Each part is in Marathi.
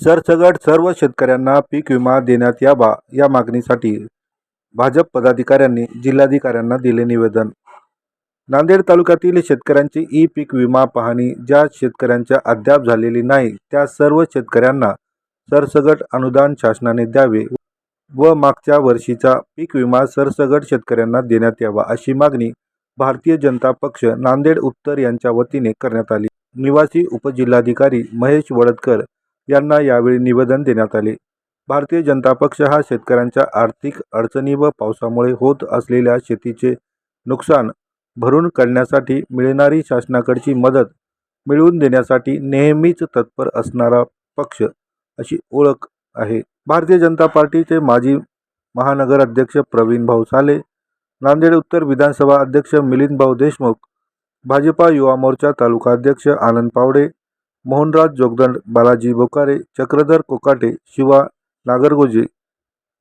सरसगट सर्व शेतकऱ्यांना पीक विमा देण्यात यावा या मागणीसाठी भाजप पदाधिकाऱ्यांनी जिल्हाधिकाऱ्यांना दिले निवेदन. नांदेड तालुक्यातील शेतकऱ्यांची ई पीक विमा पाहणी ज्या शेतकऱ्यांच्या अद्याप झालेली नाही त्या सर्व शेतकऱ्यांना सरसगट अनुदान शासनाने द्यावे व मागच्या वर्षीचा पीक विमा सरसगट शेतकऱ्यांना देण्यात यावा अशी मागणी भारतीय जनता पक्ष नांदेड उत्तर यांच्या वतीने करण्यात आली. निवासी उपजिल्हाधिकारी महेश वडदकर यांना यावेळी निवेदन देण्यात आले. भारतीय जनता पक्ष हा शेतकऱ्यांच्या आर्थिक अडचणी व पावसामुळे होत असलेल्या शेतीचे नुकसान भरून काढण्यासाठी मिळणारी शासनाकडची मदत मिळवून देण्यासाठी नेहमीच तत्पर असणारा पक्ष अशी ओळख आहे. भारतीय जनता पार्टीचे माजी महानगर अध्यक्ष प्रवीण भाऊ साले नांदेड उत्तर विधानसभा अध्यक्ष मिलिंदभाऊ देशमुख भाजपा युवा मोर्चा तालुका अध्यक्ष आनंद पावडे मोहनराज जोगदंड बालाजी बोकारे चक्रधर कोकाटे शिवा नागरगोजे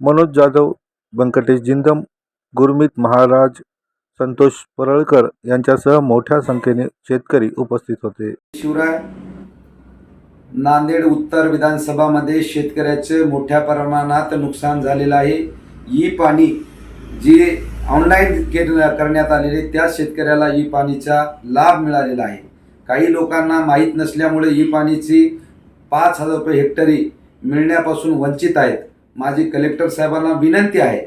मनोज जाधव व्यंकटेश जिंदम गुरमीत महाराज संतोष परळकर यांच्यासह मोठ्या संख्येने शेतकरी उपस्थित होते. शिवराय नांदेड उत्तर विधानसभामध्ये शेतकऱ्याचे मोठ्या प्रमाणात नुकसान झालेलं आहे. ई पाणी जी ऑनलाईन करण्यात आलेले त्या शेतकऱ्याला ई पाणीचा लाभ मिळालेला आहे. काही लोकांना माहीत नसल्यामुळे ई पाणीची पाच हजार रुपये हेक्टरी मिळण्यापासून वंचित आहेत. माझी कलेक्टर साहेबांना विनंती आहे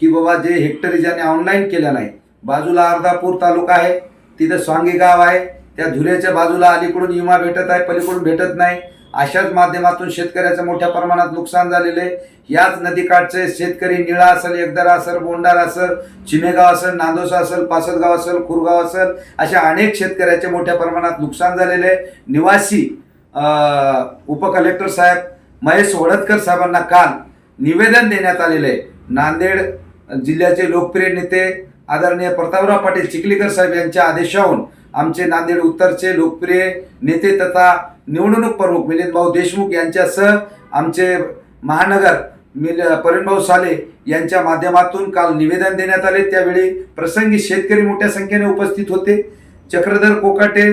की बाबा जे हेक्टरी ज्याने ऑनलाईन केल्या नाही बाजूला अर्धापूर तालुका आहे तिथं स्वांगी गाव आहे त्या धुऱ्याच्या बाजूला अलीकडून विमा भेटत आहे पलीकडून भेटत नाही अशाच माध्यमातून शेतकऱ्याचं मोठ्या प्रमाणात नुकसान झालेलं आहे. याच नदीकाठचे शेतकरी निळा असेल एकदरा असेल बोंडार असेल चिमेगाव असेल नांदोसा असेल पासदगाव असेल खुरगाव असेल अशा अनेक शेतकऱ्याचे मोठ्या प्रमाणात नुकसान झालेले आहे. निवासी उपकलेक्टर साहेब महेश वडतकर साहेबांना काल निवेदन देण्यात आलेलं आहे. नांदेड जिल्ह्याचे लोकप्रिय नेते आदरणीय प्रतापराव पाटील चिखलीकर साहेब यांच्या आदेशाहून आमचे नांदेड उत्तरचे लोकप्रिय नेते तथा निवडणूक प्रमुख मिलिंदभाऊ देशमुख यांच्यासह आमचे महानगर मिल परिणभाऊ साले यांच्या माध्यमातून काल निवेदन देण्यात आले. त्यावेळी प्रसंगी शेतकरी मोठ्या संख्येने उपस्थित होते. चक्रधर कोकाटे